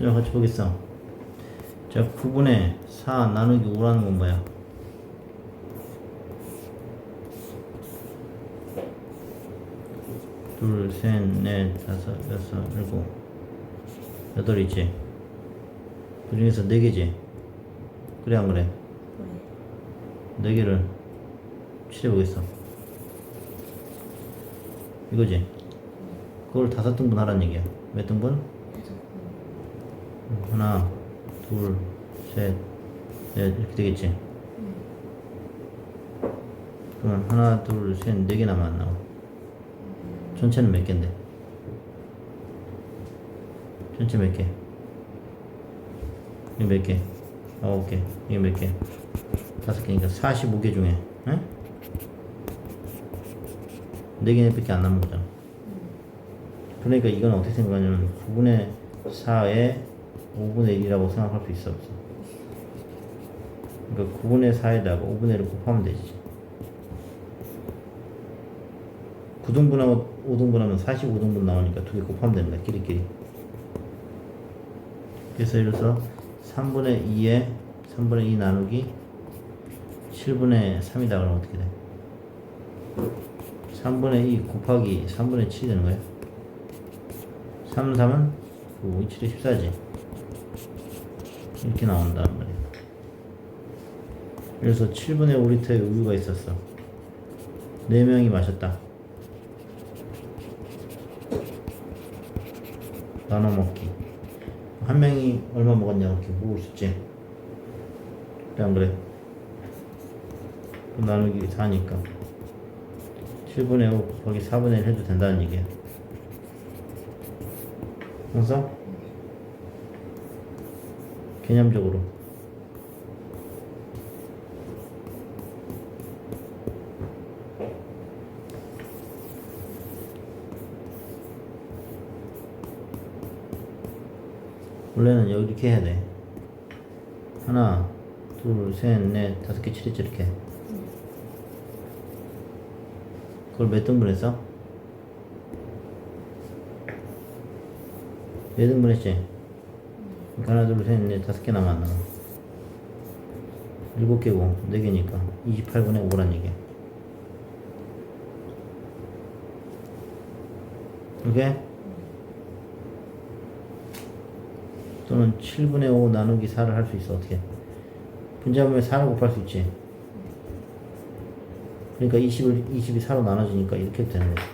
자, 같이 보겠어. 자, 9분의 4 나누기 5라는 건 뭐야? 둘, 셋, 넷, 다섯, 여섯, 일곱, 여덟 있지? 그 중에서 네 개지? 그래, 안 그래? 네 개를 칠해보겠어. 이거지? 그걸 다섯 등분 하라는 얘기야. 몇 등분? 하나, 둘, 셋, 넷 이렇게 되겠지? 그러면 하나, 둘, 셋, 네개 나와? 전체는 몇 개인데? 전체 몇 개? 이거 몇 개? 아홉 개. 이게 몇 개? 다섯 개니까 45개 중에, 응? 네 개밖에 안 남은 거잖아. 그러니까 이건 어떻게 생각하냐면 9분의 4에 5분의 1이라고 생각할 수 있어 없어? 그러니까 9분의 4에다가 5분의 1을 곱하면 되지 9등분하고 5등분하면 45등분 나오니까 두 개 곱하면 됩니다 끼리끼리 그래서 예를 들어서 3분의 2에 3분의 2 나누기 7분의 3이다 그러면 어떻게 돼? 3분의 2 곱하기 3분의 7이 되는 거야 3, 3은 9, 7이 14지 이렇게 나온단 말이야. 그래서 7분의 5리터의 우유가 있었어. 4명이 마셨다. 나눠 먹기. 한 명이 얼마 먹었냐 이렇게 있지? 그래 안 그래? 나누기 4니까. 7분의 5 곱하기 4분의 1 해도 된다는 얘기야. 그래서 개념적으로 원래는 여기 이렇게 해야 돼 하나 둘 셋 넷 다섯 개 칠했지 이렇게 그걸 몇 등분 했어? 네 등분 했지? 하나 둘셋넷 다섯 개 남았나? 일곱 개고 네 개니까 28분의 5란 얘기야. 오케이? 또는 7분의 5 나누기 4를 할 수 있어. 어떻게? 분자분면 4를 곱할 수 있지? 그러니까 20을 20이 4로 나눠지니까 이렇게 되는 거야